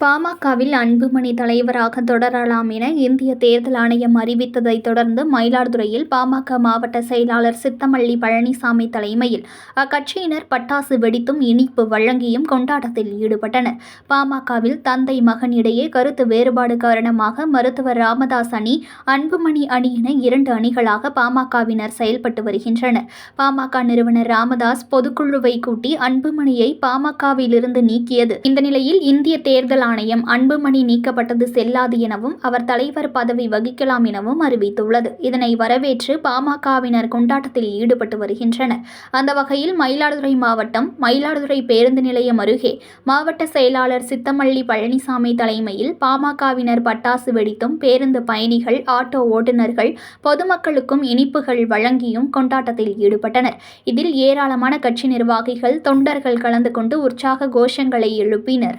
பாமகவில் அன்புமணி தலைவராக தொடரலாம் என இந்திய தேர்தல் ஆணையம் அறிவித்ததைத் தொடர்ந்து மயிலாடுதுறையில் பாமக மாவட்ட செயலாளர் சித்தமல்லி பழனிசாமி தலைமையில் அக்கட்சியினர் பட்டாசு வெடித்தும் இனிப்பு வழங்கியும் கொண்டாட்டத்தில் ஈடுபட்டனர். பாமகவில் தந்தை மகன் இடையே கருத்து வேறுபாடு காரணமாக மருத்துவர் ராமதாஸ் அணி அன்புமணி அணி என இரண்டு அணிகளாக பாமகவினர் செயல்பட்டு வருகின்றனர். பாமக நிறுவனர் ராமதாஸ் பொதுக்குழுவை கூட்டி அன்புமணியை பாமகவிலிருந்து நீக்கியது. இந்த நிலையில் இந்திய தேர்தல் ஆணையம் அன்புமணி நீக்கப்பட்டது செல்லாது எனவும் அவர் தலைவர் பதவி வகிக்கலாம் எனவும் அறிவித்துள்ளது. இதனை வரவேற்று பாமகவினர் கொண்டாட்டத்தில் ஈடுபட்டு வருகின்றனர். அந்த வகையில் மயிலாடுதுறை மாவட்டம் மயிலாடுதுறை பேருந்து நிலையம் அருகே மாவட்ட செயலாளர் சித்தமல்லி பழனிசாமி தலைமையில் பாமகவினர் பட்டாசு வெடித்தும் பேருந்து பயணிகள் ஆட்டோ ஓட்டுநர்கள் பொதுமக்களுக்கும் இனிப்புகள் வழங்கியும் கொண்டாட்டத்தில் ஈடுபட்டனர். இதில் ஏராளமான கட்சி நிர்வாகிகள் தொண்டர்கள் கலந்து கொண்டு உற்சாக கோஷங்களை எழுப்பினர்.